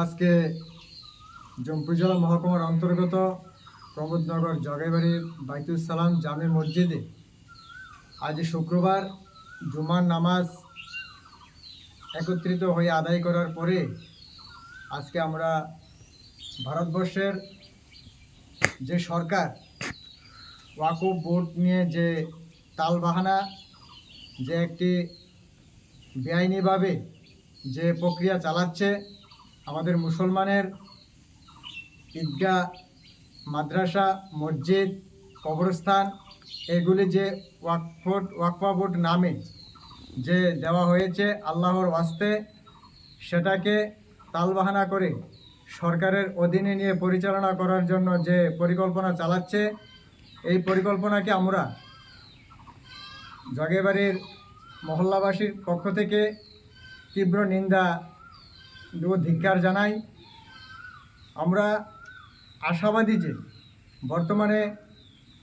আজকে জম্পুজলা মহকুমার অন্তর্গত প্রমোদনগর জগাইবাড়ির বাইতুল সালাম জামে মসজিদে আজ শুক্রবার জুমার নামাজ একত্রিত হয়ে আদায় করার পরে আজকে আমরা ভারতবর্ষের যে সরকার ওয়াকুব বোর্ড নিয়ে যে তালবাহানা, যে একটি বেআইনিভাবে যে প্রক্রিয়া চালাচ্ছে আমাদের মুসলমানের ঈদগাহ, মাদ্রাসা, মসজিদ, কবরস্থান, এগুলি যে ওয়াকফোর্ড ওয়াকফা বোর্ড নামে যে দেওয়া হয়েছে আল্লাহর ওয়াস্তে, সেটাকে তালবাহানা করে সরকারের অধীনে নিয়ে পরিচালনা করার জন্য যে পরিকল্পনা চালাচ্ছে, এই পরিকল্পনাকে আমরা জগেবাড়ির মহল্লাবাসীর পক্ষ থেকে তীব্র নিন্দা ও ধিক্কার জানাই। আমরা আশাবাদী যে বর্তমানে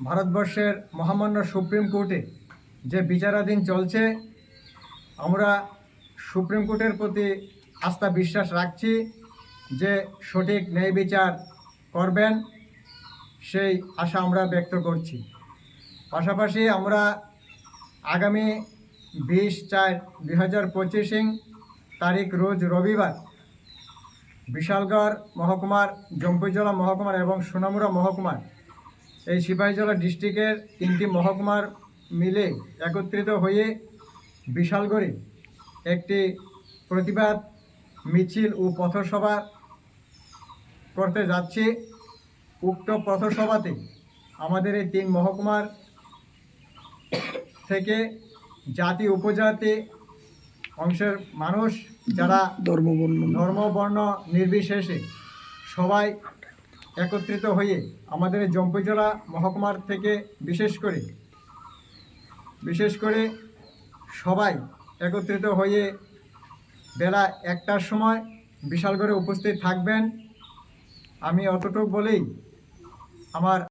ভারতবর্ষের মহামান্য সুপ্রিম কোর্টে যে বিচারাধীন চলছে, আমরা সুপ্রিম কোর্টের প্রতি আস্থা বিশ্বাস রাখছি যে সঠিক ন্যায় বিচার করবেন, সেই আশা আমরা ব্যক্ত করছি। পাশাপাশি আমরা আগামী বিশ চার দুই হাজার তারিখ রোজ রবিবার বিশালগড় মহকুমার জম্পুজলা মহকুমার এবং সোনামুড়া মহকুমার এই সিপাহীজলা ডিস্ট্রিক্টের তিনটি মহকুমার মিলে একত্রিত হয়ে বিশালগড়ে একটি প্রতিবাদ মিছিল ও পথসভা করতে যাচ্ছে। উক্ত পথসভাতে আমাদের এই তিন মহকুমার থেকে জাতি উপজাতি অংশের মানুষ যারা ধর্মবর্ণ। ধর্ম বর্ণ নির্বিশেষে সবাই একত্রিত হয়ে আমাদের এই জম্পুজলা মহকুমার থেকে বিশেষ করে বিশেষ করে সবাই একত্রিত হয়ে বেলা একটার সময় বিশালগড়ে উপস্থিত থাকবেন। আমি অতটুক বলেই আমার